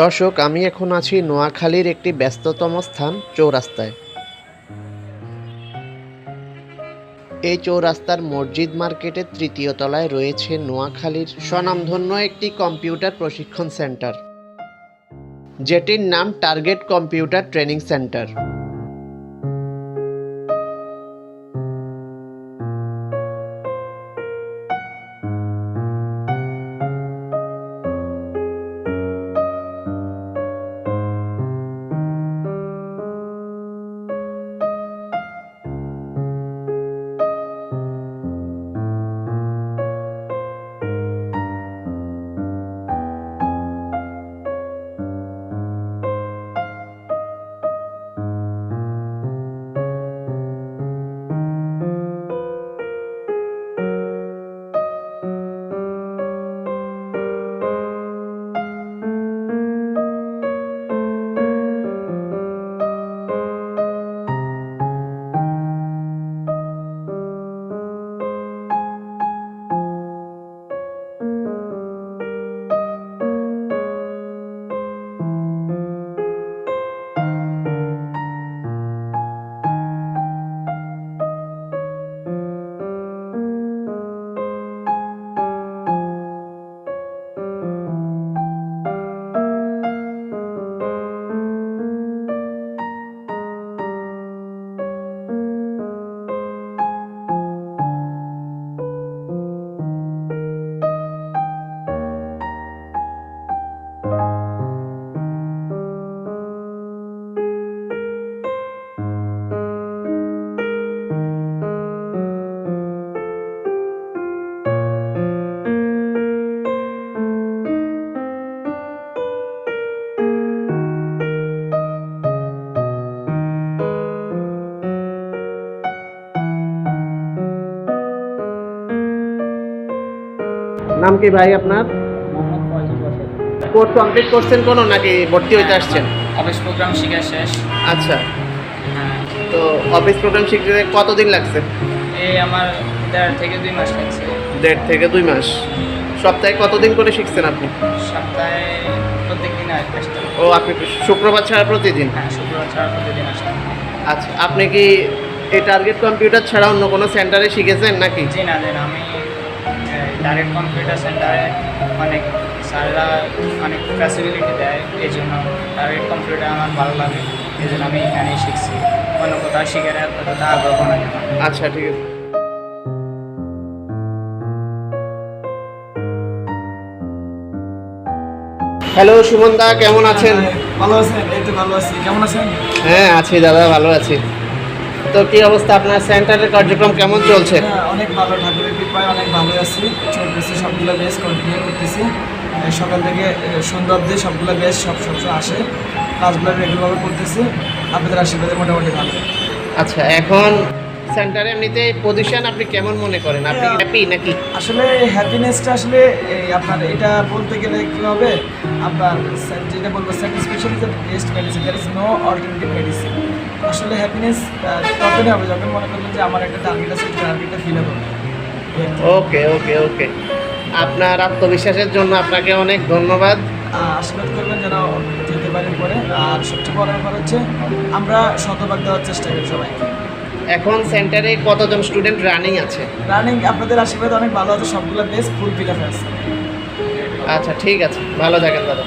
দর্শক, আমি এখন আছি নোয়াখালীর একটি ব্যস্ততম স্থান, চৌরাস্তায়। এই চৌরাস্তার মসজিদ মার্কেটের তৃতীয় তলায় রয়েছে নোয়াখালীর স্বনামধন্য একটি কম্পিউটার প্রশিক্ষণ সেন্টার, যেটির নাম টার্গেট কম্পিউটার ট্রেনিং সেন্টার। নাম কি ভাই আপনার? কোর্স কমপ্লিট করছেন কোনো নাকি ভর্তি হইতে আসছেন? অফিস প্রোগ্রাম শিখে শেষ। আচ্ছা। হ্যাঁ। তো অফিস প্রোগ্রাম শিখতে কতদিন লাগছে? এই আমার দেড় থেকে দুই মাস লাগছে। দেড় থেকে দুই মাস। সপ্তাহে কতদিন করে শিখছেন আপনি? সপ্তাহে ও আপনি শুক্রবার ছাড়া প্রতিদিন? হ্যাঁ শুক্রবার ছাড়া প্রতিদিন আসতাম। আচ্ছা আপনি কি এই টার্গেট কম্পিউটার ছাড়া অন্য কোনো সেন্টারে শিখেছেন নাকি? জি না আমি ডাইরেক্ট কম্পিউটার সেন্টারে অনেক স্যাররা অনেক ফ্যাসিলিটি দেয়। এই জন্য ডাইরেক্ট কম্পিউটার আমার ভালো লাগে। এই জন্য আমি এখানেই শিখছি। অন্য কোথাও শিখে না ততটা আগ্রহ আমার আচ্ছা ঠিক আছে। হ্যালো সুমন দা কেমন আছেন? ভালো আছেন? এই তো ভালো আছি। কেমন আছেন? হ্যাঁ আছি দাদা ভালো আছি। তো কি অবস্থা আপনার সেন্টারের কার্যক্রম কেমন চলছে? হ্যাঁ, অনেক ভালো ঠাকুরের কৃপায় অনেক ভালো আছি। চলতেছি সবগুলো বেশ কন্টিনিউ করতেছি। সকাল থেকে সন্ধ্যা অব্দি সবগুলো বেশ সব সবসময় আসে। কাজগুলো রেগুলারভাবে করতেছি। আপনাদের আশীর্বাদে মোটামুটি ভালো। আচ্ছা এখন সেন্টারে এমনিতে পজিশন আপনি কেমন মনে করেন? আপনি হ্যাপি নাকি? আসলে হ্যাপিনেসটা আসলে এই আপনার এটা বলতে গেলে কী হবে? আপনার যেটা বলব satisfaction is the best medicine there is no alternative medicine আসলে হ্যাপিনেস তখনই হবে যখন মনে করবেন যে আমার একটা টার্গেট আছে টার্গেটটা ফিল হবে। ওকে ওকে ওকে আপনার আত্মবিশ্বাসের জন্য আপনাকে অনেক ধন্যবাদ। আশীর্বাদ করবেন যেন যেতে পারেন পরে। আর সবচেয়ে বড় ব্যাপার হচ্ছে আমরা শতভাগ দেওয়ার চেষ্টা করি সবাইকে। এখন সেন্টারে কতজন স্টুডেন্ট রানিং আছে? রানিং আপনাদের আশীর্বাদ অনেক ভালো আছে সবগুলো বেস্ট ফুল ফিল আছে। আচ্ছা ঠিক আছে। ভালো থাকেন দাদা।